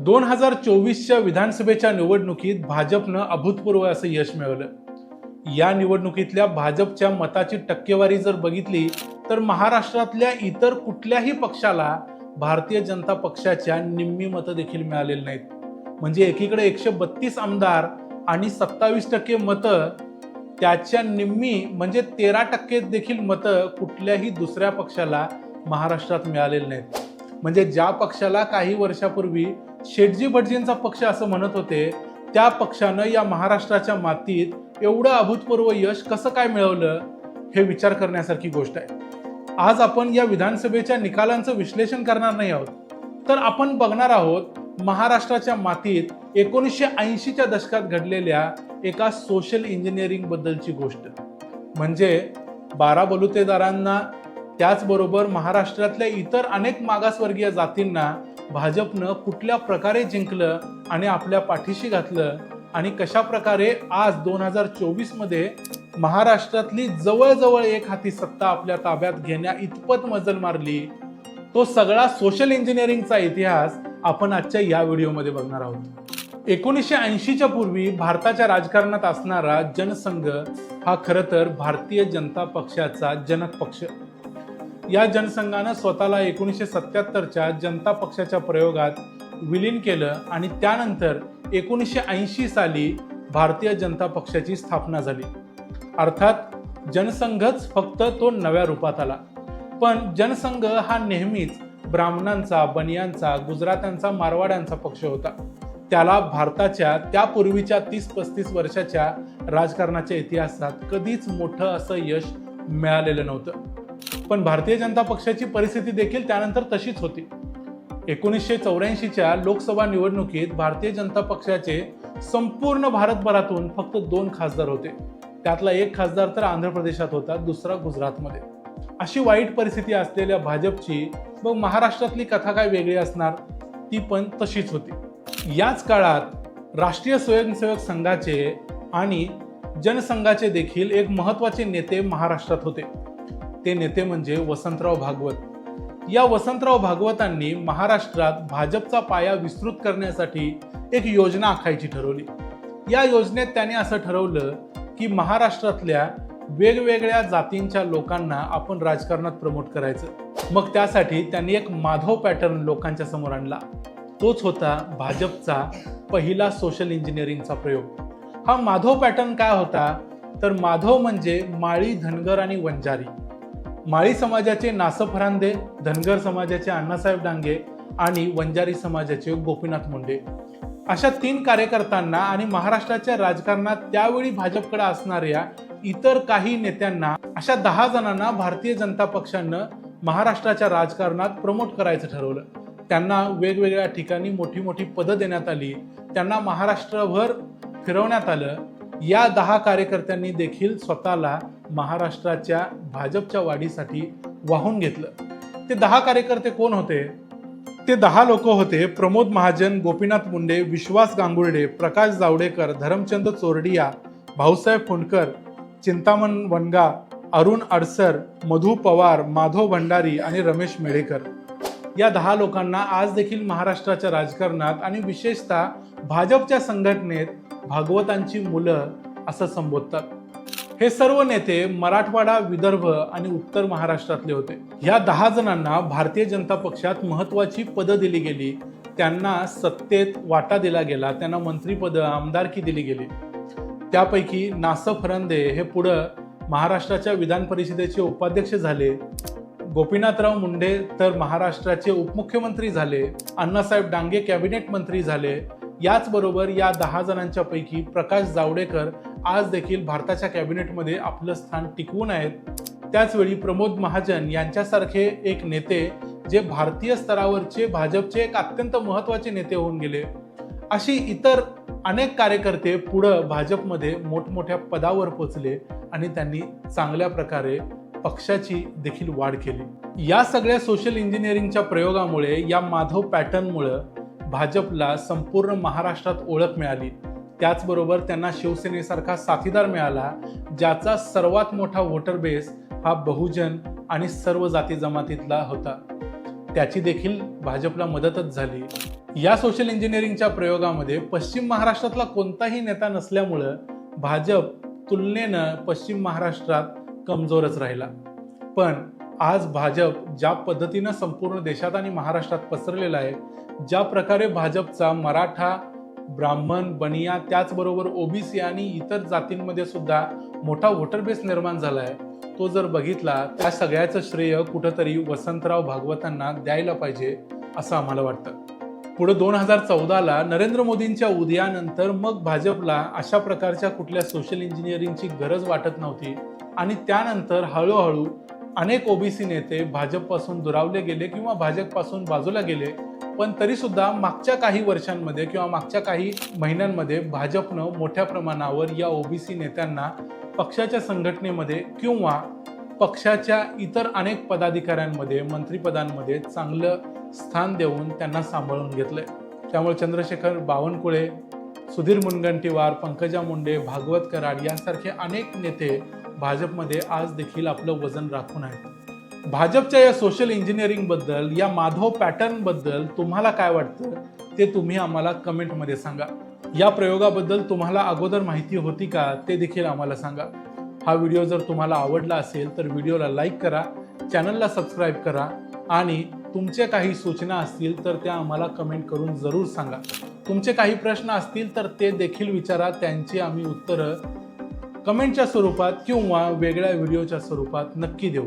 दोन हजार चोवीसच्या विधानसभेच्या निवडणुकीत भाजपनं अभूतपूर्व असं यश मिळवलं. या निवडणुकीतल्या भाजपच्या मताची टक्केवारी जर बघितली तर महाराष्ट्रातल्या इतर कुठल्याही पक्षाला भारतीय जनता पक्षाच्या निम्मी मतं देखील मिळालेली नाहीत. म्हणजे एकीकडे एकशे बत्तीस आमदार आणि सत्तावीस टक्के मतं त्याच्या निम्मी म्हणजे तेरा टक्के देखील मतं कुठल्याही दुसऱ्या पक्षाला महाराष्ट्रात मिळालेली नाहीत. म्हणजे ज्या पक्षाला काही वर्षापूर्वी शेटजी भटजींचा पक्ष असं म्हणत होते त्या पक्षानं या महाराष्ट्राच्या मातीत एवढं अभूतपूर्व यश कसं काय मिळवलं? हे विचार करण्यासारखी गोष्ट आहे. आज आपण या विधानसभेच्या निकालांचं विश्लेषण करणार नाही आहोत. तर आपण बघणार आहोत महाराष्ट्राच्या मातीत एकोणीसशे ऐंशीच्या दशकात घडलेल्या एका सोशल इंजिनिअरिंग बद्दलची गोष्ट. म्हणजे बारा बलुतेदारांना त्याचबरोबर महाराष्ट्रातल्या इतर अनेक मागासवर्गीय जातींना भाजपनं कुठल्या प्रकारे जिंकलं आणि आपल्या पाठीशी घातलं आणि कशा प्रकारे आज दोन हजार चोवीसमध्ये महाराष्ट्रातली जवळजवळ एक हाती सत्ता आपल्या ताब्यात घेण्या इतपत मजल मारली तो सगळा सोशल इंजिनिअरिंगचा इतिहास आपण आजच्या या व्हिडिओमध्ये बघणार आहोत. एकोणीसशे ऐंशीच्या पूर्वी भारताच्या राजकारणात असणारा जनसंघ हा खरं तर भारतीय जनता पक्षाचा जनक पक्ष या जनसंघानं स्वतःला एकोणीसशे सत्याहत्तरच्या जनता पक्षाच्या प्रयोगात विलीन केलं आणि त्यानंतर एकोणीसशे ऐंशी साली भारतीय जनता पक्षाची स्थापना झाली. अर्थात जनसंघच फक्त तो नव्या रूपात आला. पण जनसंघ हा नेहमीच ब्राह्मणांचा बनियांचा गुजरात्यांचा मारवाड्यांचा पक्ष होता. त्याला भारताच्या त्यापूर्वीच्या तीस पस्तीस वर्षाच्या राजकारणाच्या इतिहासात कधीच मोठं असं यश मिळालेलं नव्हतं. पण भारतीय जनता पक्षाची परिस्थिती देखील त्यानंतर तशीच होती. एकोणीसशे चौऱ्याऐंशीच्या लोकसभा निवडणुकीत भारतीय जनता पक्षाचे संपूर्ण भारतभरातून फक्त दोन खासदार होते. त्यातला एक खासदार तर आंध्र प्रदेशात होता दुसरा गुजरातमध्ये. अशी वाईट परिस्थिती असलेल्या भाजपची मग महाराष्ट्रातली कथा काय वेगळी असणार ती पण तशीच होती. याच काळात राष्ट्रीय स्वयंसेवक संघाचे आणि जनसंघाचे देखील एक महत्त्वाचे नेते महाराष्ट्रात होते. ते नेते म्हणजे वसंतराव भागवत. या वसंतराव भागवतांनी महाराष्ट्रात भाजपचा पाया विस्तृत करण्यासाठी एक योजना आखायची ठरवली. या योजनेत त्याने असं ठरवलं की महाराष्ट्रातल्या वेगवेगळ्या जातींच्या लोकांना आपण राजकारणात प्रमोट करायचं. मग त्यासाठी त्यांनी एक माधव पॅटर्न लोकांच्या समोर आणला. तोच होता भाजपचा पहिला सोशल इंजिनिअरिंगचा प्रयोग. हा माधव पॅटर्न काय होता? तर माधव म्हणजे माळी धनगर आणि वंजारी. माळी समाजाचे नासं फरांदे धनगर समाजाचे अण्णासाहेब डांगे आणि वंजारी समाजाचे गोपीनाथ मुंडे. अशा तीन कार्यकर्त्यांना आणि महाराष्ट्राच्या राजकारणात त्यावेळी भाजपकडे असणाऱ्या इतर काही नेत्यांना अशा दहा जणांना भारतीय जनता पक्षानं महाराष्ट्राच्या राजकारणात प्रमोट करायचं ठरवलं. त्यांना वेगवेगळ्या ठिकाणी मोठी मोठी पदं देण्यात आली. त्यांना महाराष्ट्रभर फिरवण्यात आलं. या दहा कार्यकर्त्यांनी देखील स्वतःला महाराष्ट्राच्या भाजपच्या वाढीसाठी वाहून घेतलं. ते दहा कार्यकर्ते कोण होते? ते दहा लोक होते प्रमोद महाजन गोपीनाथ मुंडे विश्वास गांगुर्डे प्रकाश जावडेकर धरमचंद चोरडिया भाऊसाहेब फुंडकर चिंतामण वनगा अरुण अडसर मधु पवार माधव भंडारी आणि रमेश मेळेकर. या दहा लोकांना आज देखील महाराष्ट्राच्या राजकारणात आणि विशेषतः भाजपच्या संघटनेत भागवतांची मुलं असं संबोधतात. हे सर्व नेते मराठवाडा विदर्भ आणि उत्तर महाराष्ट्रातले होते. ह्या दहा जणांना भारतीय जनता पक्षात महत्वाची पदं दिली गेली. त्यांना सत्तेत वाटा दिला गेला. त्यांना मंत्रीपद आमदारकी दिली गेली. त्यापैकी नासफ फरंदे हे पुढं महाराष्ट्राच्या विधान परिषदेचे उपाध्यक्ष झाले. गोपीनाथराव मुंडे तर महाराष्ट्राचे उपमुख्यमंत्री झाले. अण्णासाहेब डांगे कॅबिनेट मंत्री झाले. याचबरोबर या दहा जणांच्या पैकी प्रकाश जावडेकर आज देखील भारताच्या कॅबिनेटमध्ये आपलं स्थान टिकवून आहेत. त्याचवेळी प्रमोद महाजन यांच्यासारखे एक नेते जे भारतीय स्तरावरचे भाजपचे एक अत्यंत महत्त्वाचे नेते होऊन गेले. अशी इतर अनेक कार्यकर्ते पुढं भाजपमध्ये मोठमोठ्या पदावर पोचले आणि त्यांनी चांगल्या प्रकारे पक्षाची देखील वाढ केली. या सगळ्या सोशल इंजिनिअरिंगच्या प्रयोगामुळे या माधव पॅटर्नमुळं भाजपला संपूर्ण महाराष्ट्रात ओळख मिळाली. त्याचबरोबर त्यांना शिवसेनेसारखा साथीदार मिळाला ज्याचा सर्वात मोठा वोटर बेस हा बहुजन आणि सर्व जाती जमातीतला होता. त्याची देखील भाजपला मदतच झाली. या सोशल इंजिनिअरिंगच्या प्रयोगामध्ये पश्चिम महाराष्ट्रातला कोणताही नेता नसल्यामुळं भाजप तुलनेनं पश्चिम महाराष्ट्रात कमजोरच राहिला. पण आज भाजप ज्या पद्धतीनं संपूर्ण देशात आणि महाराष्ट्रात पसरलेला आहे ज्या प्रकारे भाजपचा मराठा ब्राह्मण बनिया त्याचबरोबर ओबीसी आणि इतर जातींमध्ये सुद्धा मोठा वोटर बेस निर्माण झाला आहे तो जर बघितला त्या सगळ्याचं श्रेय कुठंतरी वसंतराव भागवतांना द्यायला पाहिजे असं आम्हाला वाटतं. पुढे दोन हजार चौदाला नरेंद्र मोदींच्या उदयानंतर मग भाजपला अशा प्रकारच्या कुठल्या सोशल इंजिनिअरिंगची गरज वाटत नव्हती. आणि त्यानंतर हळूहळू अनेक ओबीसी नेते भाजपपासून दुरावले गेले किंवा भाजपपासून बाजूला गेले. पण तरीसुद्धा मागच्या काही वर्षांमध्ये किंवा मागच्या काही महिन्यांमध्ये भाजपनं मोठ्या प्रमाणावर या ओबीसी नेत्यांना पक्षाच्या संघटनेमध्ये किंवा पक्षाच्या इतर अनेक पदाधिकाऱ्यांमध्ये मंत्रिपदांमध्ये चांगलं स्थान देऊन त्यांना सांभाळून घेतलंय. त्यामुळे चंद्रशेखर बावनकुळे सुधीर मुनगंटीवार पंकजा मुंडे भागवत कराड यांसारखे अनेक नेते भाजपमध्ये आज देखील आपलं वजन राखून आहेत. भाजपच्या या सोशल इंजिनिअरिंगबद्दल या माधव पॅटर्नबद्दल तुम्हाला काय वाटतं? ते तुम्ही आम्हाला कमेंटमध्ये सांगा. या प्रयोगाबद्दल तुम्हाला अगोदर माहिती होती का? ते देखील आम्हाला सांगा. हा व्हिडिओ जर तुम्हाला आवडला असेल तर व्हिडिओला लाईक करा चॅनलला सबस्क्राईब करा आणि तुमच्या काही सूचना असतील तर त्या आम्हाला कमेंट करून जरूर सांगा. तुमचे काही प्रश्न असतील तर ते देखील विचारा. त्यांची आम्ही उत्तरं कमेंटच्या स्वरूपात किंवा वेगळ्या व्हिडिओच्या स्वरूपात नक्की देऊ.